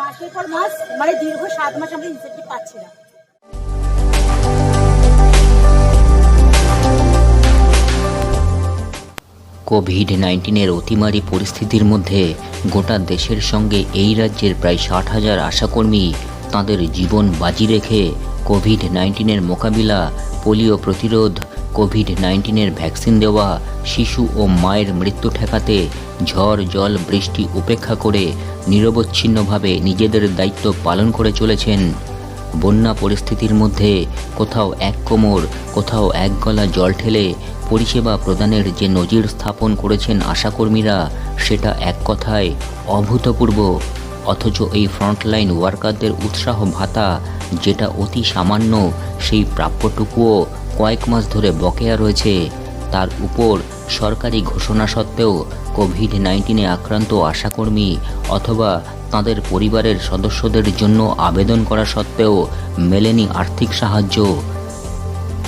মাসের পর মাস মানে দীর্ঘ সাত মাস আমরা ইনসেন্টিভ পাচ্ছি না। কোভিড নাইন্টিনের অতিমারী পরিস্থিতির মধ্যে গোটা দেশের সঙ্গে এই রাজ্যের প্রায় ষাট হাজার আশাকর্মী তাদের জীবন বাজি রেখে কোভিড নাইন্টিনের মোকাবিলা, পোলিও প্রতিরোধ, কোভিড নাইন্টিনের ভ্যাকসিন দেওয়া, শিশু ও মায়ের মৃত্যু ঠেকাতে ঝড়, জল, বৃষ্টি উপেক্ষা করে নিরবচ্ছিন্নভাবে নিজেদের দায়িত্ব পালন করে চলেছেন। বন্যা পরিস্থিতির মধ্যে কোথাও এক কোমর, কোথাও এক গলা জল ঠেলে পরিষেবা প্রদানের যে নজির স্থাপন করেছেন আশাকর্মীরা, সেটা এক কথায় অভূতপূর্ব। অথচ এই ফ্রন্টলাইন ওয়ার্কারদের উৎসাহ ভাতা যেটা অতি সামান্য, সেই প্রাপ্যটুকুও কয়েক মাস ধরে বকেয়া রয়েছে। তার উপর সরকারি ঘোষণা সত্ত্বেও কোভিড নাইন্টিনে আক্রান্ত আশাকর্মী অথবা তাদের পরিবারের সদস্যদের জন্য আবেদন করা সত্ত্বেও মেলেনি আর্থিক সাহায্য।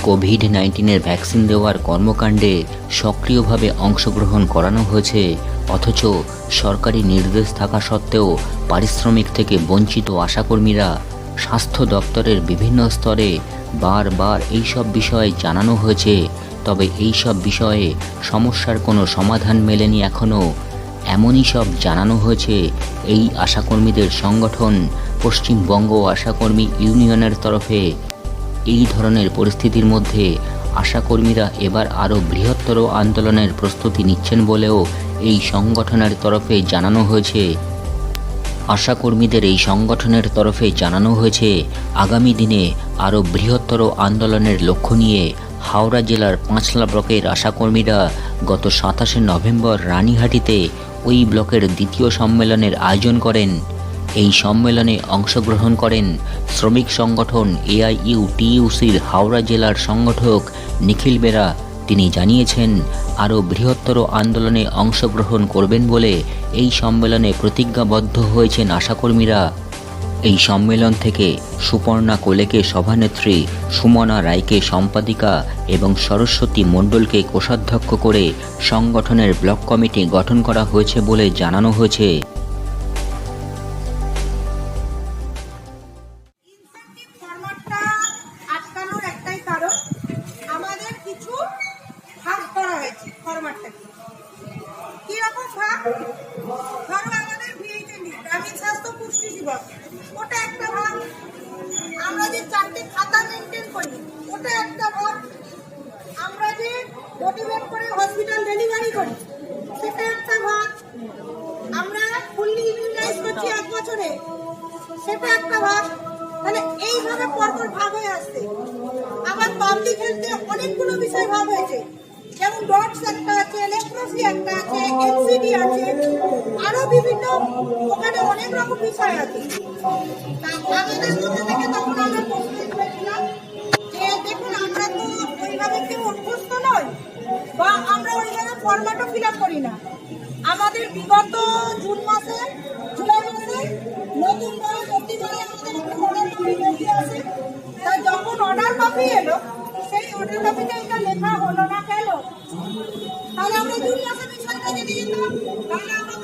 কোভিড নাইন্টিনের ভ্যাকসিন দেওয়ার কর্মকাণ্ডে সক্রিয়ভাবে অংশগ্রহণ করানো হয়েছে, অথচ সরকারি নির্দেশ থাকা সত্ত্বেও পারিশ্রমিক থেকে বঞ্চিত আশাকর্মীরা স্বাস্থ্য দপ্তরের বিভিন্ন স্তরে বারবার এইসব বিষয়ে জানানো হয়েছে। তবে এই সব বিষয়ে সমস্যার কোনো সমাধান মেলেনি এখনও এমনই সব জানানো হয়েছে এই আশাকর্মীদের সংগঠন পশ্চিমবঙ্গ আশাকর্মী ইউনিয়নের তরফে। এই ধরনের পরিস্থিতির মধ্যে আশাকর্মীরা এবার আরও বৃহত্তর আন্দোলনের প্রস্তুতি নিচ্ছেন বলেও এই সংগঠনের তরফে জানানো হয়েছে। আশাকর্মীদের এই সংগঠনের তরফে জানানো হয়েছে, আগামী দিনে আরও বৃহত্তর আন্দোলনের লক্ষ্য নিয়ে হাওড়া জেলার পাঁচলা ব্লকের আশাকর্মীরা গত সাতাশে নভেম্বর রানীহাটিতে ওই ব্লকের দ্বিতীয় সম্মেলনের আয়োজন করেন। এই সম্মেলনে অংশগ্রহণ করেন শ্রমিক সংগঠন এআইইউ টিইউসির হাওড়া জেলার সংগঠক নিখিল বেরা। তিনি জানিয়েছেন, আরও বৃহত্তর আন্দোলনে অংশগ্রহণ করবেন বলে এই সম্মেলনে প্রতিজ্ঞাবদ্ধ হয়েছেন আশাকর্মীরা। এই সম্মেলন থেকে সুপর্ণা কোলেকে সভানেত্রী সুমনা রায়কে সম্পাদিকা এবং সরস্বতী মণ্ডলকে কোষাধ্যক্ষ করে সংগঠনের ব্লক কমিটি গঠন করা হয়েছে বলে জানানো হয়েছে। ধরো আমাদের স্বাস্থ্য পুষ্টি মোটিভেট করে হসপিটাল ডেলিভারি করি। সেটা একটা ভাগ। আমরা ফুললি ইউটিলাইজ করছি এক বছরে। সেটা একটা ভাগ। মানে এইভাবে পরপর ভাগ হয়ে আসছে। আবার পাবলিক হেলথে অনেকগুলো বিষয় ভাগ হয়েছে। যেমন ডটস একটা আছে লেপ্রোসি একটা আছে এনসিডি আছে। আরও বিভিন্ন ওখানে অনেক রকম বিষয় আছে। আমাদের মধ্যে থেকে তখন আমরা প্রস্তুত হয়েছিলাম যে দেখুন, আমরা তো ওইভাবে কেউ অভ্যস্ত ফরম্যাটও ফিল করি না। আমাদের বিগত জুন মাসে, জুলাই মাসে নতুন করে আমাদের কপি বেরিয়ে আসে। তা যখন অর্ডার কপি এলো, সেই অর্ডার কপিতে এটা লেখা হলো না কেন? তাহলে আমরা জুন মাসে বিষয়টা যদি তাহলে আমরা